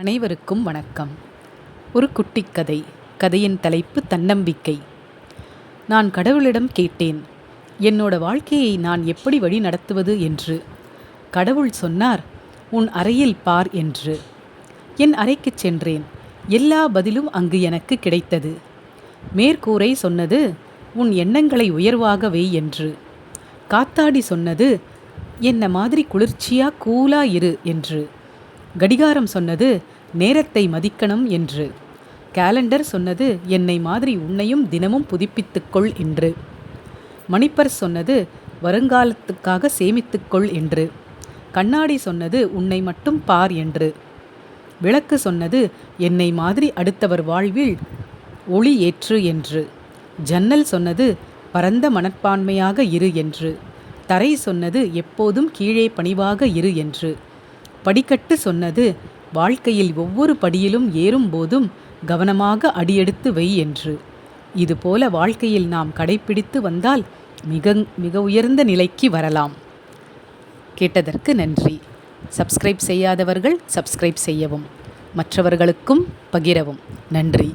அனைவருக்கும் வணக்கம். ஒரு குட்டிக்கதை கதையின் தலைப்பு தன்னம்பிக்கை. நான் கடவுளிடம் கேட்டேன் என்னோட வாழ்க்கையை நான் எப்படி வழி நடத்துவது என்று? கடவுள் சொன்னார் உன் அறையில் பார் என்று. என் அறைக்குச் சென்றேன் எல்லா பதிலும் அங்கு எனக்கு கிடைத்தது. மேற்கூரை சொன்னது உன் எண்ணங்களை உயர்வாக வை என்று. காத்தாடி சொன்னது என்ன மாதிரி குளிர்ச்சியா கூலா இரு என்று. கடிகாரம் சொன்னது நேரத்தை மதிக்கணும் என்று. கேலண்டர் சொன்னது என்னை மாதிரி உன்னையும் தினமும் புதுப்பித்துக்கொள் என்று. மணிப்பர் சொன்னது வருங்காலத்துக்காக சேமித்துக்கொள் என்று. கண்ணாடி சொன்னது உன்னை மட்டும் பார் என்று. விளக்கு சொன்னது என்னை மாதிரி அடுத்தவர் வாழ்வில் ஒளி ஏற்று என்று. ஜன்னல் சொன்னது பரந்த மனப்பான்மையாக இரு என்று. தரை சொன்னது எப்போதும் கீழே பணிவாக இரு என்று. படிக்கட்டு சொன்னது. வாழ்க்கையில் ஒவ்வொரு படியிலும் ஏறும்போதும் கவனமாக அடியெடுத்து வை என்று. இதுபோல வாழ்க்கையில் நாம் கடைப்பிடித்து வந்தால் மிக மிக உயர்ந்த நிலைக்கு வரலாம். கேட்டதற்கு நன்றி. சப்ஸ்கிரைப் செய்யாதவர்கள் சப்ஸ்கிரைப் செய்யவும். மற்றவர்களுக்கும் பகிரவும். நன்றி.